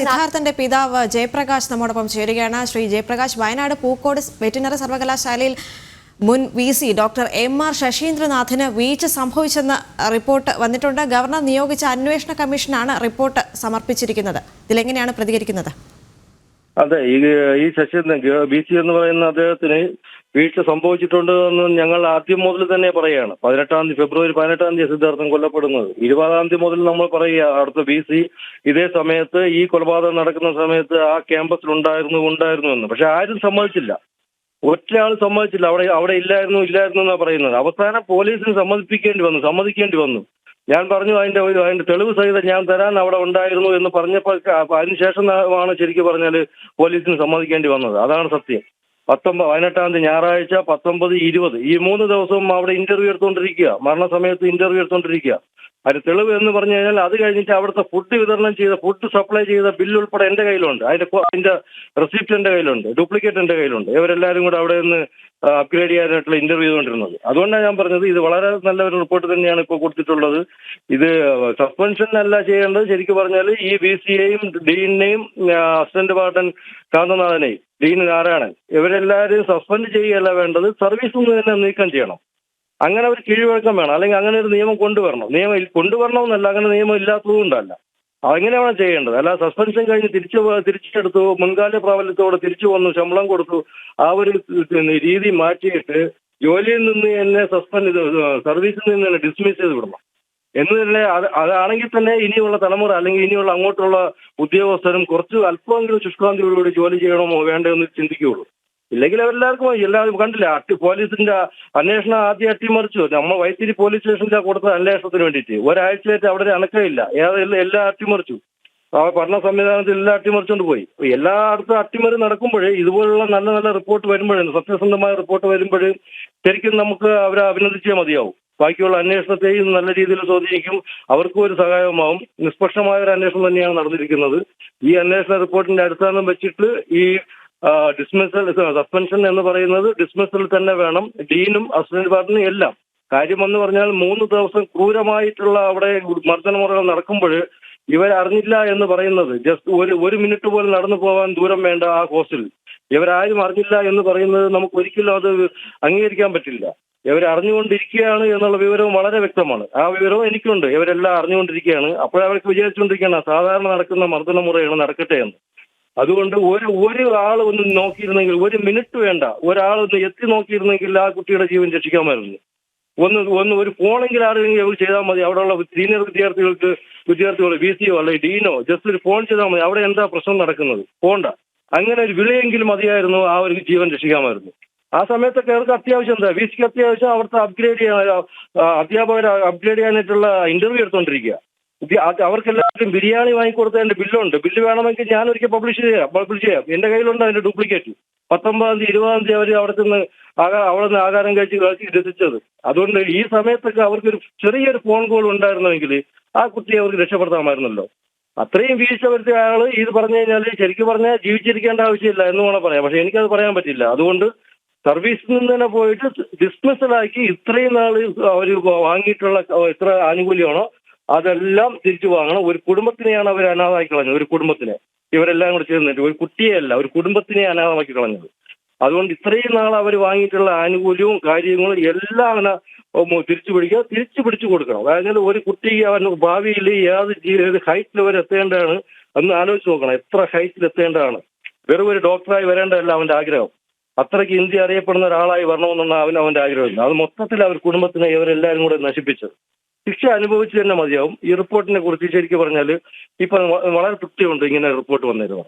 സിദ്ധാർത്ഥന്റെ പിതാവ് ജയപ്രകാശ് നമ്മോടൊപ്പം ചേരുകയാണ്. ശ്രീ ജയപ്രകാശ് വയനാട് പൂക്കോട് വെറ്റിനറി സർവകലാശാലയിൽ മുൻ V C doctor M R ശശീന്ദ്രനാഥിന് വീഴ്ച സംഭവിച്ചെന്ന റിപ്പോർട്ട് വന്നിട്ടുണ്ട്. ഗവർണർ നിയോഗിച്ച അന്വേഷണ കമ്മീഷനാണ് റിപ്പോർട്ട് സമർപ്പിച്ചിരിക്കുന്നത്. ഇതിലെങ്ങനെയാണ് പ്രതികരിക്കുന്നത്? അതെ ഈ ഈ ശശീന്ദ്രൻ ബി സി എന്ന് പറയുന്ന അദ്ദേഹത്തിന് വീഴ്ച സംഭവിച്ചിട്ടുണ്ട് എന്ന് ഞങ്ങൾ ആദ്യം മുതൽ തന്നെ പറയുകയാണ്. പതിനെട്ടാം തീയതി ഫെബ്രുവരി പതിനെട്ടാം തീയതി സിദ്ധാർത്ഥൻ കൊല്ലപ്പെടുന്നത്. ഇരുപതാം തീയതി മുതൽ നമ്മൾ പറയുക അടുത്ത ബി സി ഇതേ സമയത്ത് ഈ കൊലപാതകം നടക്കുന്ന സമയത്ത് ആ ക്യാമ്പസിൽ ഉണ്ടായിരുന്നു ഉണ്ടായിരുന്നു എന്ന്. പക്ഷെ ആരും സമ്മതിച്ചില്ല. ഒറ്റയാൾ സമ്മതിച്ചില്ല. അവിടെ അവിടെ ഇല്ലായിരുന്നു ഇല്ലായിരുന്നു എന്നാണ് പറയുന്നത്. അവസാനം പോലീസിന് സമ്മതിപ്പിക്കേണ്ടി വന്നു സമ്മതിക്കേണ്ടി വന്നു. ഞാൻ പറഞ്ഞു അതിന്റെ അതിന്റെ തെളിവ് സഹിതം ഞാൻ തരാൻ അവിടെ ഉണ്ടായിരുന്നു എന്ന് പറഞ്ഞപ്പോൾ അതിനുശേഷം ആണ് ശരിക്കും പറഞ്ഞാൽ പോലീസിന് സമ്മതിക്കേണ്ടി വന്നത്. അതാണ് സത്യം. പത്തൊമ്പത് പതിനെട്ടാം തീയതി ഞായറാഴ്ച പത്തൊമ്പത് ഇരുപത്. ഈ മൂന്ന് ദിവസവും അവിടെ ഇന്റർവ്യൂ എടുത്തുകൊണ്ടിരിക്കുക മരണസമയത്ത് ഇന്റർവ്യൂ എടുത്തുകൊണ്ടിരിക്കുക അതിന് തെളിവ് എന്ന് പറഞ്ഞു കഴിഞ്ഞാൽ അത് കഴിഞ്ഞിട്ട് അവിടുത്തെ ഫുഡ് വിതരണം ചെയ്ത ഫുഡ് സപ്ലൈ ചെയ്ത ബില്ല് ഉൾപ്പെടെ എന്റെ കയ്യിലുണ്ട്. അതിന്റെ അതിന്റെ റെസിപ്റ്റ് എന്റെ കയ്യിലുണ്ട്. ഡ്യൂപ്ലിക്കേറ്റ് എന്റെ കയ്യിലുണ്ട്. ഇവരെല്ലാവരും കൂടെ അവിടെ നിന്ന് അപ്ഗ്രേഡ് ചെയ്യാനായിട്ടുള്ള ഇന്റർവ്യൂ ചെയ്തുകൊണ്ടിരുന്നത്. അതുകൊണ്ടാണ് ഞാൻ പറഞ്ഞത് ഇത് വളരെ നല്ല ഒരു റിപ്പോർട്ട് തന്നെയാണ് ഇപ്പോൾ കൊടുത്തിട്ടുള്ളത്. ഇത് സസ്പെൻഷൻ അല്ല ചെയ്യേണ്ടത്. ശരിക്കും പറഞ്ഞാൽ ഈ ബി സിയെയും ഡീനെയും അസിസ്റ്റന്റ് വാർഡൻ കാന്തനാഥനെയും ഡീൻ നാരായണൻ ഇവരെല്ലാവരും സസ്പെൻഡ് ചെയ്യുകയല്ല വേണ്ടത് സർവീസിൽ നിന്ന് തന്നെ നീക്കം ചെയ്യണം. അങ്ങനെ ഒരു കീഴ്വഴക്കം വേണം. അല്ലെങ്കിൽ അങ്ങനെ ഒരു നിയമം കൊണ്ടുവരണം. നിയമം കൊണ്ടുവരണമെന്നല്ല അങ്ങനെ നിയമം ഇല്ലാത്തതുകൊണ്ടല്ല. അങ്ങനെയാണ് ചെയ്യേണ്ടത്. അല്ല സസ്പെൻഷൻ കഴിഞ്ഞ് തിരിച്ചു തിരിച്ചെടുത്തു മുൻകാല പ്രാബല്യത്തോടെ തിരിച്ചു വന്നു ശമ്പളം കൊടുത്തു ആ ഒരു രീതി മാറ്റിയിട്ട് ജോലിയിൽ നിന്ന് എന്നെ സസ്പെൻഡ് സർവീസിൽ നിന്ന് തന്നെ ഡിസ്മിസ് ചെയ്ത് വിടണം. എന്ന് തന്നെ അത് അതാണെങ്കിൽ തന്നെ ഇനിയുള്ള തലമുറ അല്ലെങ്കിൽ ഇനിയുള്ള അങ്ങോട്ടുള്ള ഉദ്യോഗസ്ഥരും കുറച്ച് അല്പമെങ്കിലും ശുഷ്കാന്തിയോടുകൂടി ജോലി ചെയ്യണമോ വേണ്ടോ എന്ന് ചിന്തിക്കുകയുള്ളൂ. ഇല്ലെങ്കിൽ അവരെല്ലാവർക്കും എല്ലാവരും കണ്ടില്ല പോലീസിന്റെ അന്വേഷണം ആദ്യം അട്ടിമറിച്ചു നമ്മൾ വൈത്തിരി പോലീസ് സ്റ്റേഷനിലാണ് കൊടുത്ത അന്വേഷണത്തിന് വേണ്ടിയിട്ട്. ഒരാഴ്ചയായിട്ട് അവിടെ അനക്കമില്ല. എല്ലാം അട്ടിമറിച്ചു. ആ ഭരണ സംവിധാനത്തിൽ എല്ലാം അട്ടിമറിച്ചുകൊണ്ട് പോയി. എല്ലായിടത്തും അട്ടിമറി നടക്കുമ്പോഴേ ഇതുപോലുള്ള നല്ല നല്ല റിപ്പോർട്ട് വരുമ്പോഴേ സത്യസന്ധമായ റിപ്പോർട്ട് വരുമ്പോഴേ ശരിക്കും നമുക്ക് അവരെ അഭിനന്ദിച്ചേ മതിയാവും. ബാക്കിയുള്ള അന്വേഷണത്തെയും നല്ല രീതിയിൽ സ്വാധീനിക്കും. അവർക്കും ഒരു സഹായമാവും നിഷ്പക്ഷമായ ഒരു അന്വേഷണം തന്നെയാണ് നടന്നിരിക്കുന്നത്. ഈ അന്വേഷണ റിപ്പോർട്ടിന്റെ അടിസ്ഥാനം വെച്ചിട്ട് ഈ ഡിസ്മിസൽ സസ്പെൻഷൻ എന്ന് പറയുന്നത് ഡിസ്മിസൽ തന്നെ വേണം. ഡീനും അസിസ്റ്റന്റ് പാർട്ടിനും എല്ലാം. കാര്യം എന്ന് പറഞ്ഞാൽ മൂന്ന് ദിവസം ക്രൂരമായിട്ടുള്ള അവിടെ മർദ്ദനമുറകൾ നടക്കുമ്പോൾ ഇവരറിഞ്ഞില്ല എന്ന് പറയുന്നത്. ജസ്റ്റ് ഒരു ഒരു മിനിറ്റ് പോലും നടന്നു പോകാൻ ദൂരം വേണ്ട ആ ഹോസ്റ്റലിൽ ഇവരാരും അറിഞ്ഞില്ല എന്ന് പറയുന്നത് നമുക്ക് ഒരിക്കലും അത് അംഗീകരിക്കാൻ പറ്റില്ല. ഇവർ അറിഞ്ഞുകൊണ്ടിരിക്കുകയാണ് എന്നുള്ള വിവരവും വളരെ വ്യക്തമാണ്. ആ വിവരവും എനിക്കുണ്ട്. ഇവരെല്ലാം അറിഞ്ഞുകൊണ്ടിരിക്കുകയാണ്. അപ്പോഴവർക്ക് വിചാരിച്ചുകൊണ്ടിരിക്കുകയാണ് സാധാരണ നടക്കുന്ന മർദ്ദനമുറയാണ് നടക്കട്ടെ എന്ന്. അതുകൊണ്ട് ഒരു ഒരു ആൾ ഒന്ന് നോക്കിയിരുന്നെങ്കിൽ ഒരു മിനിറ്റ് വേണ്ട. ഒരാൾ ഒന്ന് എത്തി നോക്കിയിരുന്നെങ്കിൽ ആ കുട്ടിയുടെ ജീവൻ രക്ഷിക്കാമായിരുന്നു. ഒന്ന് ഒന്ന് ഒരു ഫോണെങ്കിലും ആരെങ്കിലും അവർ ചെയ്താൽ മതി. അവിടെയുള്ള സീനിയർ വിദ്യാർത്ഥികൾക്ക് വിദ്യാർത്ഥികൾ ബി സിയോ അല്ലെങ്കിൽ ഡീനോ ജസ്റ്റ് ഒരു ഫോൺ ചെയ്താൽ മതി. അവിടെ എന്താ പ്രശ്നം നടക്കുന്നത്? പോണ്ട. അങ്ങനെ ഒരു വിളിയെങ്കിലും മതിയായിരുന്നു ആ ഒരു ജീവൻ രക്ഷിക്കാമായിരുന്നു. ആ സമയത്തൊക്കെ അവർക്ക് അത്യാവശ്യം എന്താ? വി സിക്ക് അത്യാവശ്യം അവിടുത്തെ അപ്ഗ്രേഡ് ചെയ്യാൻ അധ്യാപകരെ അപ്ഗ്രേഡ് ചെയ്യാനായിട്ടുള്ള ഇന്റർവ്യൂ എടുത്തോണ്ടിരിക്കുക. അവർക്കെല്ലാവർക്കും ബിരിയാണി വാങ്ങിക്കൊടുത്തതിന്റെ ബില്ലുണ്ട്. ബില്ല് വേണമെങ്കിൽ ഞാൻ ഒരിക്കൽ പബ്ലിഷ് ചെയ്യാം പബ്ലിഷ് ചെയ്യാം. എന്റെ കയ്യിലുണ്ട് അതിന്റെ ഡ്യൂപ്ലിക്കേറ്റ് പത്തൊമ്പതാം തീയതി ഇരുപതാം തീയതി അവർ അവിടെ നിന്ന് അവിടെ നിന്ന് ആഹാരം കഴിച്ച് കഴിച്ച് രസിച്ചത് അതുകൊണ്ട് ഈ സമയത്തൊക്കെ അവർക്കൊരു ചെറിയൊരു ഫോൺ കോൾ ഉണ്ടായിരുന്നെങ്കിൽ ആ കുട്ടിയെ അവർക്ക് രക്ഷപ്പെടുത്താമായിരുന്നല്ലോ. അത്രയും വീഴ്ച വരുത്തിയ അയാൾ ഇത് പറഞ്ഞു കഴിഞ്ഞാൽ ശരിക്കും പറഞ്ഞാൽ ജീവിച്ചിരിക്കേണ്ട ആവശ്യമില്ല എന്ന് വേണം പറയാം പക്ഷെ എനിക്കത് പറയാൻ പറ്റില്ല. അതുകൊണ്ട് സർവീസിൽ നിന്ന് തന്നെ പോയിട്ട് ഡിസ്മിസലാക്കി ഇത്രയും നാൾ അവർ വാങ്ങിയിട്ടുള്ള എത്ര ആനുകൂല്യമാണോ അതെല്ലാം തിരിച്ചു വാങ്ങണം. ഒരു കുടുംബത്തിനെയാണ് അവർ അനാഥമാക്കി കളഞ്ഞത്. ഒരു കുടുംബത്തിനെ. ഇവരെല്ലാം കൂടെ ചേർന്നിട്ട് ഒരു കുട്ടിയെയല്ല ഒരു കുടുംബത്തിനെ അനാഥമാക്കി കളഞ്ഞത്. അതുകൊണ്ട് ഇത്രയും നാൾ അവർ വാങ്ങിയിട്ടുള്ള ആനുകൂല്യവും കാര്യങ്ങളും എല്ലാം അങ്ങനെ തിരിച്ചു പിടിക്കുക. തിരിച്ചു പിടിച്ചു കൊടുക്കണം. അതായത് ഒരു കുട്ടി അവൻ ഭാവിയിൽ ഏത് ഹൈറ്റിൽ വരെ എത്തേണ്ടതാണ് എന്ന് ആലോചിച്ച് നോക്കണം. എത്ര ഹൈറ്റിൽ എത്തേണ്ടതാണ്. വെറും ഒരു ഡോക്ടറായി വരേണ്ടതല്ല അവന്റെ ആഗ്രഹം. അത്രയ്ക്ക് ഇന്ത്യ അറിയപ്പെടുന്ന ഒരാളായി വരണമെന്നാണ് അവൻ അവന്റെ ആഗ്രഹം. അത് മൊത്തത്തിൽ അവർ കുടുംബത്തിനെ ഇവരെല്ലാവരും കൂടെ നശിപ്പിച്ചത്. ശിക്ഷ അനുഭവിച്ച് തന്നെ മതിയാവും. ഈ റിപ്പോർട്ടിനെ കുറിച്ച് ശരിക്കും പറഞ്ഞാൽ ഇപ്പൊ വളരെ തൃപ്തിയുണ്ട് ഇങ്ങനെ റിപ്പോർട്ട് വന്നിരുന്നു